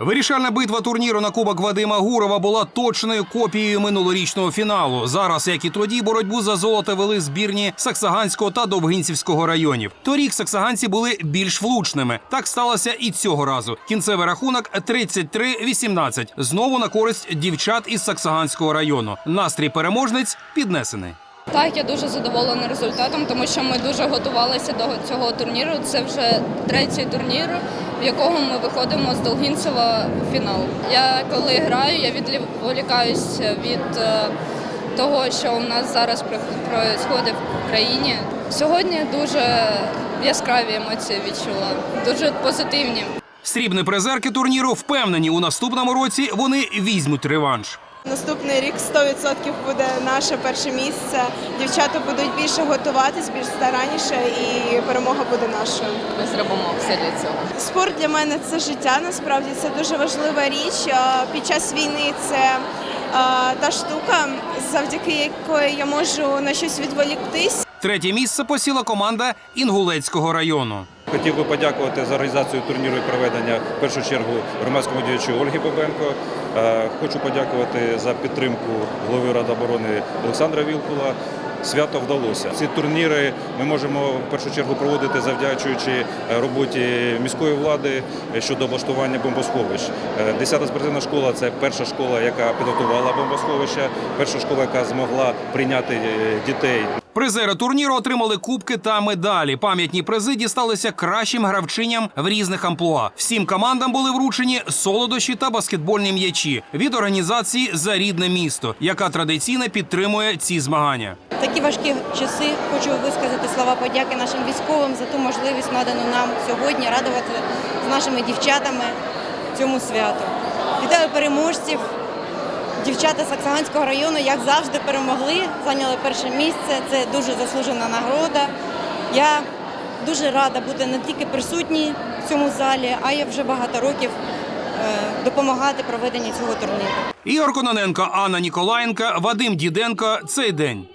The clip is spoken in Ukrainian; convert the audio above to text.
Вирішальна битва турніру на Кубок Вадима Гурова була точною копією минулорічного фіналу. Зараз, як і тоді, боротьбу за золото вели збірні Саксаганського та Довгинцівського районів. Торік саксаганці були більш влучними. Так сталося і цього разу. Кінцевий рахунок 33-18. Знову на користь дівчат із Саксаганського району. Настрій переможниць піднесений. Так, я дуже задоволена результатом, тому що ми дуже готувалися до цього турніру. Це вже третій турнір, в якого ми виходимо з Долгінцева в фінал. Я коли граю, я відволікаюсь від е, того, що у нас зараз відбувається в країні. Сьогодні дуже яскраві емоції відчула, дуже позитивні. Срібні призерки турніру впевнені, у наступному році вони візьмуть реванш. Наступний рік 100% буде наше перше місце. Дівчата будуть більше готуватись, більш старанніше, і перемога буде нашою. Ми зробимо все для цього. Спорт для мене це життя. Насправді це дуже важлива річ. Під час війни це та штука, завдяки якої я можу на щось відволіктись. Третє місце посіла команда Інгулецького району. Хотів би подякувати за організацію турніру і проведення в першу чергу громадському діячу Ольги Бабенко. Е, Хочу подякувати за підтримку голови Ради оборони Олександра Вілкула. Свято вдалося. Ці турніри ми можемо в першу чергу проводити завдячуючи е, роботі міської влади щодо облаштування бомбосховищ. Е, Десята спортивна школа це перша школа, яка підготувала бомбосховища, перша школа, яка змогла прийняти дітей Призери турніру отримали кубки та медалі. Пам'ятні призи дісталися кращим гравчиням в різних амплуа. Всім командам були вручені солодощі та баскетбольні м'ячі від організації за рідне місто, яка традиційно підтримує ці змагання. такі важкі часи хочу висказати слова подяки нашим військовим за ту можливість, надану нам сьогодні радувати з нашими дівчатами цьому святу. Вітаю переможців. Дівчата Саксаганського району, як завжди, перемогли, зайняли перше місце. Це дуже заслужена нагорода. Я дуже рада бути не тільки присутній в цьому залі, а й вже багато років е, допомагати проведенню цього турніру. Ігор Кононенко, Анна Ніколаєнка, Вадим Діденко. Цей день.